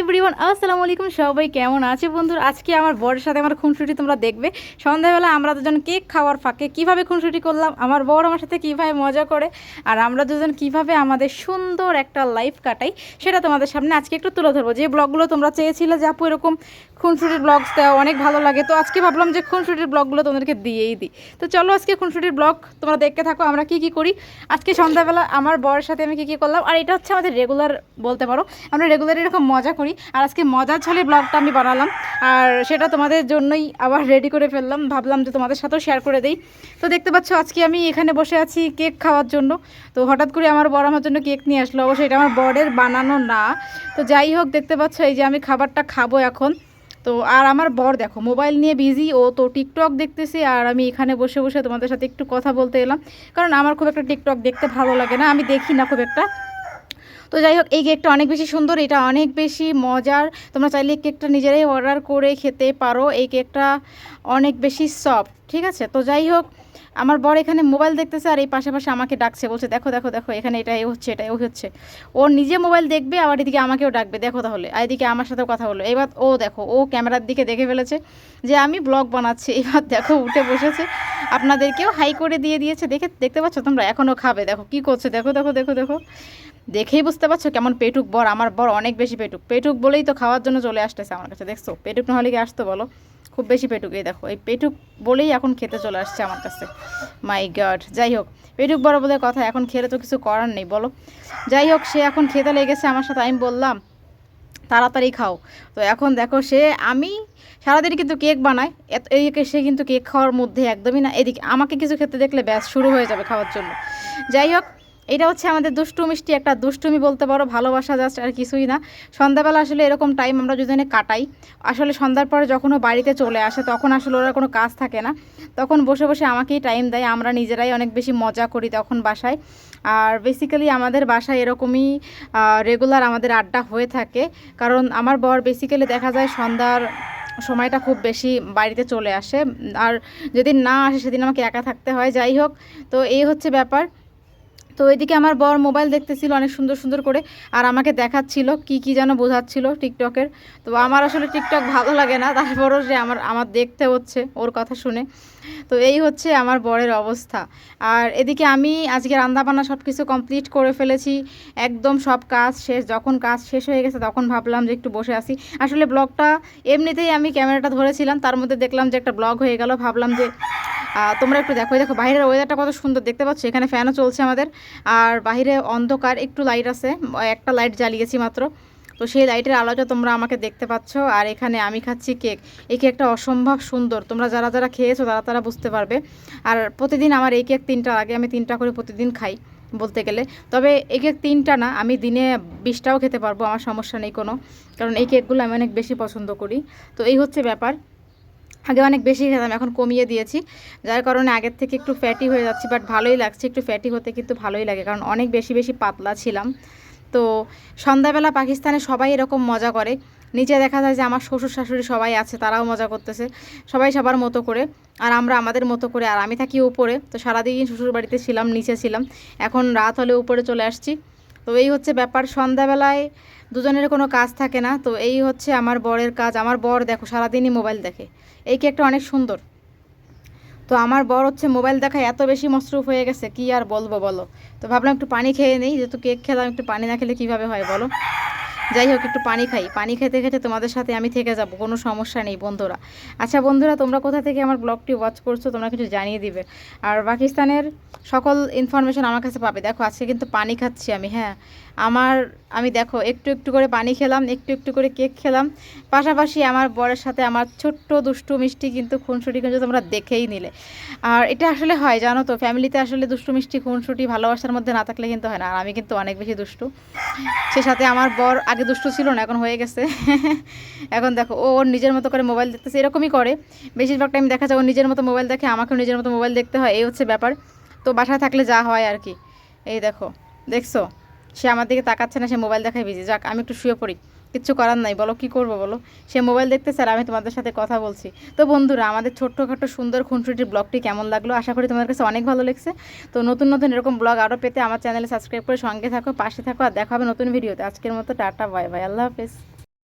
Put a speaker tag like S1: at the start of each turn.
S1: Everyone আসসালামু আলাইকুম। সবাই কেমন আছে বন্ধুরা? আজকে আমার বরের সাথে আমার খুনসুটি তোমরা দেখবে। সন্ধ্যাবেলা আমরা দুজন কেক খাওয়ার ফাঁকে কীভাবে খুনসুটি করলাম, আমার বর আমার সাথে কীভাবে মজা করে, আর আমরা দুজন কীভাবে আমাদের সুন্দর একটা লাইফ কাটাই, সেটা তোমাদের সামনে আজকে একটু তুলে ধরবো। যে ব্লগগুলো তোমরা চেয়েছিলে যে আপু এরকম খুনসুটির ব্লগস দেওয়া অনেক ভালো লাগে। তো আজকে ভাবলাম যে খুনসুটির ব্লগগুলো তোমাদেরকে দিয়েই দিই। তো চলো আজকে খুনসুটির ব্লগ তোমরা দেখতে থাকো, আমরা কি কি করি। আজকে সন্ধ্যাবেলা আমার বরের সাথে আমি কি কি করলাম, আর এটা হচ্ছে আমাদের রেগুলার বলতে পারো, আমরা রেগুলার এরকম মজা করি। আর আজকে মজার ছলে ব্লগটা আমি বানালাম। আর সেটা তোমাদের জন্যই আবার রেডি করে ফেললাম। ভাবলাম যে তোমাদের সাথেও শেয়ার করে দেই। তো দেখতে পাচ্ছ, আজকে আমি এখানে বসে আছি কেক খাওয়ার জন্য। তো হঠাৎ করে আমার বড় আমার জন্য কেক নিয়ে আসলো। অবশ্যই এটা আমার বরের বানানো না। তো যাই হোক, দেখতে পাচ্ছ, এই যে আমি খাবারটা খাব এখন। তো আর আমার বর দেখো মোবাইল নিয়ে বিজি ও তো টিকটক দেখতেছে। আর আমি এখানে বসে বসে তোমাদের সাথে একটু কথা বলতে এলাম। কারণ আমার খুব একটা টিকটক দেখতে ভালো লাগে না। আমি দেখি না খুব একটা। তো যাই হোক এই কেকটা অনেক বেশি সুন্দর, এটা অনেক বেশি মজার। তোমরা চাইলে এই কেকটা নিজেরাই অর্ডার করে খেতে পারো। এই কেকটা অনেক বেশি সফট ঠিক আছে? তো যাই হোক আমার বর এখানে মোবাইল দেখতেছে আর এই পাশাপাশি আমাকে ডাকছে, বলছে, দেখো দেখো দেখো, এখানে এটা এই হচ্ছে এটা ওই হচ্ছে। ও নিজে মোবাইল দেখবে, আবার এদিকে আমাকেও ডাকবে, দেখো তাহলে। আর এদিকে আমার সাথেও কথা বলো এবার ও দেখো, ও ক্যামেরার দিকে দেখে ফেলেছে যে আমি ব্লগ বানাচ্ছি। এবার দেখো, উঠে বসেছে। আপনাদেরকেও হাই করে দিয়ে দিয়েছে। দেখে, দেখতে পাচ্ছ তোমরা? এখনও খাবে। দেখো, কি করছে? দেখো দেখো দেখো দেখো। দেখেই বুঝতে পারছ কেমন পেটুক বর, আমার বর অনেক বেশি পেটুক। পেটুক বলেই তো খাওয়ার জন্য চলে আসতেছে আমার কাছে, দেখছ? পেটুক না হলে কি আসতো বলো? খুব বেশি পেটুক, এই দেখো, এই পেটুক বলেই এখন খেতে চলে আসছে আমার কাছে। মাই গড যাই হোক, পেটুক বড় বলে কথা, এখন খেলে তো কিছু করার নেই, বলো? যাই হোক, সে এখন খেতে লেগেছে আমার সাথে, আমি বললাম, তাড়াতাড়ি খাও। তো এখন দেখো সে, আমি সারাদিন কিন্তু কেক বানাই, এত- এইকে সে কিন্তু কেক খাওয়ার মধ্যে একদমই না, এদিকে আমাকে কিছু খেতে দেখলে ব্যাস, শুরু হয়ে যাবে খাওয়ার জন্য। যাই হোক এটা হচ্ছে আমাদের দুষ্টু মিষ্টি, একটা দুষ্টুমি বলতে পারো, ভালোবাসা জাস্ট আর কিছুই না। সন্ধ্যাবেলা আসলে এরকম টাইম আমরা দুজনে কাটাই। আসলে সন্ধ্যার পরে যখন ও বাড়িতে চলে আসে, তখন আসলে ওরা কোনো কাজ থাকে না। তখন বসে বসে আমাকেই টাইম দেয়, আমরা নিজেরাই অনেক বেশি মজা করি তখন বাসায়। আর বেসিক্যালি আমাদের বাসায় এরকমই রেগুলার আমাদের আড্ডা হয়ে থাকে। কারণ আমার বর বেসিক্যালি দেখা যায় সন্ধ্যার সময়টা খুব বেশি বাড়িতে চলে আসে। আর যেদিন না আসে, সেদিন আমাকে একা থাকতে হয়। যাই হোক, তো এই হচ্ছে ব্যাপার। তো এদিকে আমার বর মোবাইল দেখতেছিল অনেক সুন্দর সুন্দর করে, আর আমাকে দেখাচ্ছিল কি কি যেন বোঝাচ্ছিল টিকটকের। তো আমার আসলে টিকটক ভালো লাগে না, তারপরও যে আমার আমার দেখতে হচ্ছে ওর কথা শুনে। তো এই হচ্ছে আমার বরের অবস্থা। আর এদিকে আমি আজকে রান্নাবান্না সব কিছু কমপ্লিট করে ফেলেছি, একদম সব কাজ শেষ, যখন কাজ শেষ হয়ে গেছে তখন ভাবলাম যে একটু বসে আসি। আসলে ব্লগটা এমনিতেই আমি ক্যামেরাটা ধরেছিলাম, তার মধ্যে দেখলাম যে একটা ব্লগ হয়ে গেল, ভাবলাম যে তোমরা একটু দেখো দেখো, বাইরের ওয়েদারটা কত সুন্দর দেখতে পাচ্ছ, এখানে ফ্যানও চলছে আমাদের। আর বাইরে অন্ধকার, একটু লাইট আছে, একটা লাইট জ্বালিয়েছি মাত্র। তো সেই লাইটের আলোটা তোমরা আমাকে দেখতে পাচ্ছ, আর এখানে আমি খাচ্ছি কেক এই কেকটা অসম্ভব সুন্দর, তোমরা যারা যারা খেয়েছো তারা তারা বুঝতে পারবে। আর প্রতিদিন আমার এই কেক তিনটা আগে আমি তিনটা করে প্রতিদিন খাই, বলতে গেলে। তবে এই কেক তিনটা না, আমি দিনে বিশটাও খেতে পারব, আমার সমস্যা নেই কোনো। কারণ এই কেকগুলো আমি অনেক বেশি পছন্দ করি। তো এই হচ্ছে ব্যাপার। আগে অনেক বেশি খেতাম, এখন কমিয়ে দিয়েছি। যার কারণে আগের থেকে একটু ফ্যাটি হয়ে যাচ্ছি বাট ভালোই লাগছে একটু ফ্যাটি হতে, কিন্তু ভালোই লাগে, কারণ অনেক বেশি বেশি পাতলা ছিলাম। তো সন্ধ্যাবেলা পাকিস্তানে সবাই এরকম মজা করে। নিচে দেখা যায় যে আমার শ্বশুর শাশুড়ি সবাই আছে, তারাও মজা করতেছে, সবাই সবার মতো করে, আর আমরা আমাদের মতো করে, আর আমি থাকি উপরে, তো সারাদিন শ্বশুর বাড়িতে ছিলাম, নিচে ছিলাম। এখন রাত হলে উপরে চলে আসছি। তো এই হচ্ছে ব্যাপার, সন্ধ্যাবেলায় দুজনের কোনো কাজ থাকে না। তো এই হচ্ছে আমার বরের কাজ। আমার বর দেখো, সারাদিনই মোবাইল দেখে। এই কেকটা অনেক সুন্দর। তো আমার বর হচ্ছে মোবাইল দেখায় এত বেশি মসরুফ হয়ে গেছে, কি আর বলব বলো? তো ভাবলাম একটু পানি খেয়ে নেই, যেহেতু কেক খেলাম, একটু পানি না খেলে কীভাবে হয় বলো? যাই হোক, একটু পানি খাই। পানি খেতে খেতে তোমাদের সাথে আমি থেকে যাব, কোনো সমস্যা নেই বন্ধুরা। আচ্ছা বন্ধুরা, তোমরা কোথা থেকে আমার ব্লগটি ওয়াচ করছ তোমরা কিছু জানিয়ে দিবে। আর পাকিস্তানের সকল ইনফরমেশন আমার কাছে পাবে। দেখো, আজকে কিন্তু পানি খাচ্ছি আমি হ্যাঁ। আমার, আমি দেখো, একটু একটু করে পানি খেলাম, একটু একটু করে কেক খেলাম। পাশাপাশি আমার বরের সাথে আমার ছোট্ট দুষ্টু মিষ্টি কিন্তু খুনসুটি কিন্তু তোমরা দেখেই নিলে। আর এটা আসলে হয়, জানো তো, ফ্যামিলিতে আসলে দুষ্টু মিষ্টি, খুনসুটি ভালোবাসার মধ্যে না থাকলে কিন্তু হয় না, আর আমি কিন্তু অনেক বেশি দুষ্টু। সে সাথে আমার বর আগে দুষ্টু ছিল না, এখন হয়ে গেছে। এখন দেখো, ও ওর নিজের মতো করে মোবাইল দেখতেছে, এরকমই করে। বেশিরভাগ টাইম দেখা যায় ও নিজের মতো মোবাইল দেখে, আমাকেও নিজের মতো মোবাইল দেখতে হয়, এই হচ্ছে ব্যাপার। তো বাসায় থাকলে যা হয় আর কি। এই দেখো, দেখছ? সে আমার দিকে তাকাচ্ছে না, সে মোবাইল দেখায় বিজি যাক, আমি একটু শুয়ে পড়ি। কিচ্ছু করার নাই, বলো কি করব বলো? সে মোবাইল দেখতে স্যার আমি তোমাদের সাথে কথা বলছি। তো বন্ধুরা, আমাদের ছোট্টখাটো সুন্দর খুনসুটির ব্লগটি কেমন লাগল? আশা করি তোমাদের কাছে অনেক ভালো লেগেছে। তো নতুন নতুন এরকম ব্লগ আরও পেতে আমার চ্যানেলে সাবস্ক্রাইব করে সঙ্গে থাকো, পাশে থাকো, আর দেখা হবে নতুন ভিডিওতে। আজকের মতো টাটা বাই বাই আল্লাহ হাফেজ।